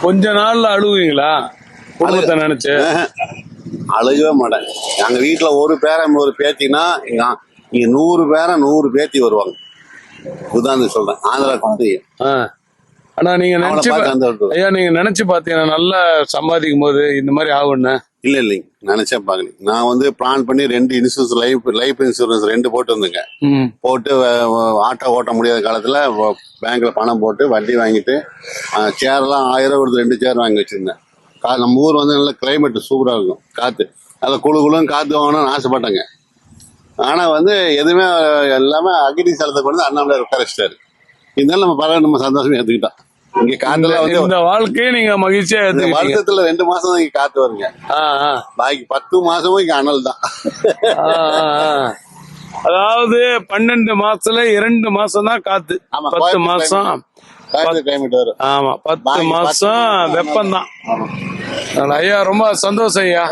கொஞ்ச நாள்ல அழுகுவீங்களா? குடும்பத்தை நினைச்சு. அழுகவே மாட்டேன். எங்க வீட்டுல ஒரு பேரன் ஒரு பேத்தினா இங்க நூறு பேரன் நூறு பேத்தி வருவாங்க. உதாரணம் சொல்றேன். ஆந்திரா குழந்தை ஆ. ஆனா நீங்க நினைச்சு ஒரு- ஐயா நீங்க நினைச்சு பாத்தீங்கன்னா நல்லா சம்பாதிக்கும் போது இந்த மாதிரி ஆகும்னு இல்ல இல்லைங்க. நினைச்சே பாக்கல நான் வந்து பிளான் பண்ணி ரெண்டு இன்சூரன்ஸ் லைஃப் லைஃப் இன்சூரன்ஸ் ரெண்டு போட்டு வந்தேங்க. போட்டு ஆட்டோ ஓட்ட முடியாத காலத்துல பேங்க்ல பணம் போட்டு வட்டி வாங்கிட்டு சேர்லாம் ஆயிரம் கொடுத்து ரெண்டு சேர் வாங்கி வச்சிருந்தேன். நம்ம ஊர் வந்து நல்ல கிளைமேட் சூப்பரா இருக்கும். காத்து. அதில் குழு குழுன்னு காத்து வாங்கணும்னு ஆசைப்பட்டேங்க. ஆனா வந்து எதுவுமே எல்லாமே அக்னி சலத்தை கொண்டு வந்து அண்ணாமலை உட்கார வச்சிட்டாரு. இருந்தாலும் நம்ம பரவாயில்ல நம்ம சந்தோஷமா எடுத்துக்கிட்டோம் இங்க காத்துல வந்து இந்த வாழ்க்கையை நீங்க மகிழ்ச்சியா வருஷத்துல ரெண்டு மாசம் தான் இங்க காத்து வருங்க. பாக்கி பத்து மாசமும் இங்க அனல் தான். அதாவது பன்னெண்டு மாசத்துல இரண்டு மாசம் தான் காத்து. பத்து மாசம். ஆமா பத்து மாசம் வெப்பம் தான். ஐயா ரொம்ப சந்தோஷம் ஐயா.